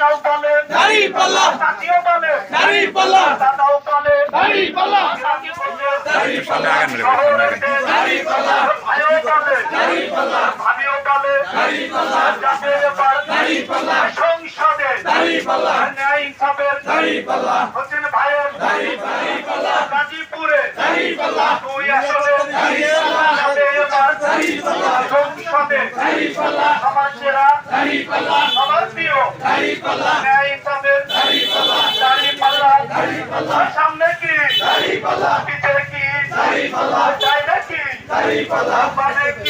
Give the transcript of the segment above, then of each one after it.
চাচাও বলে দাড়ি পাল্লা চাচিও বলে দাড়ি পাল্লা দাদাও বলে দাড়ি পাল্লা দাদি বলে দাড়ি পাল্লা দাড়ি পাল্লা ভাইও বলে দাড়ি পাল্লা ভাবিও বলে দাড়ি পাল্লা যাবে এবার দাড়ি পাল্লা সংসদে দাড়ি পাল্লা ন্যায় ইনসাফের দাড়ি পাল্লা হোসেন ভাইয়ের দাড়ি পাল্লা গাজীপুরে দাড়ি পাল্লা তুই আসলে দাড়ি পাল্লা যাবে এবার দাড়ি পাল্লা সংসদে দাড়ি পাল্লা আমার দাড়ি পাল্লা আমার প্রিয় দাড়ি পাল্লা ন্যায় ইনসাফের দাড়ি পাল্লা দাড়ি পাল্লা দাড়ি পাল্লা সামনে কি? দাড়ি পাল্লা পিছে কি দাড়ি পাল্লা চাই নাকি? দাড়ি পাল্লা মানে কি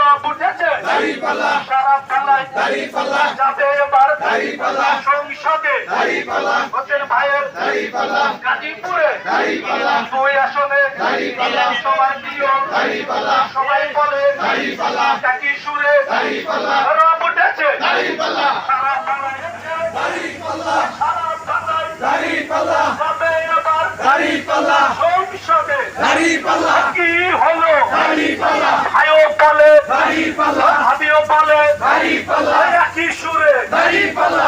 পাল্লা সারা পাল্লায় দাড়ি পাল্লা যাবে এবার দাড়ি পাল্লা সংসদে দাড়ি পাল্লা হোসেন ভাইয়ের দাড়ি পাল্লা গাজীপুরে দাড়ি পাল্লা দুই আসনে দাড়ি পাল্লা সবার প্রিয় দাড়ি পাল্লা সবাই বলে দাড়ি পাল্লা চাকি সুরে দাড়ি পাল্লা রব উঠেছে দাড়ি পাল্লা সারা পাল্লায় দাড়ি পাল্লা সারা পাল্লায় দাড়ি পাল্লা যাবে এবার দাড়ি পাল্লা দাড়ি পাল্লা। কি হলো? দাড়ি পাল্লা। ভাইও বলে দাড়ি পাল্লা। ভাবিও বলে দাড়ি পাল্লা। একই সুরে। দাড়ি পাল্লা।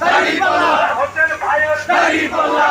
দাড়ি পাল্লা। হোটেল ভাইয়ের দাড়ি পাল্লা।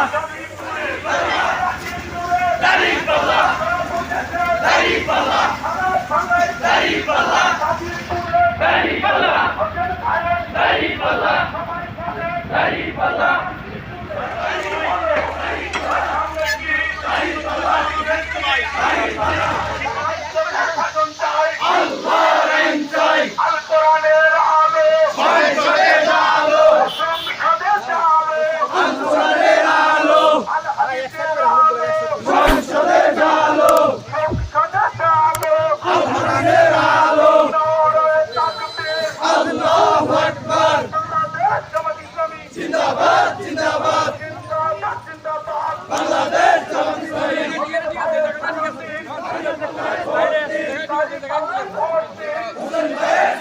হুসেন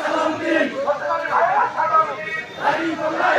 সালাম দিন। হাজি মোল্লাই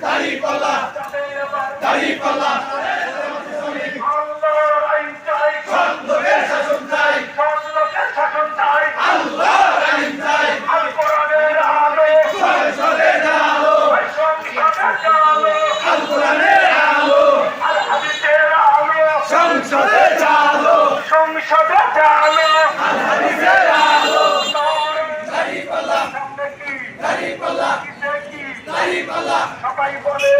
Dari Palah! Dari Palah! সদা জানো সবাই বলে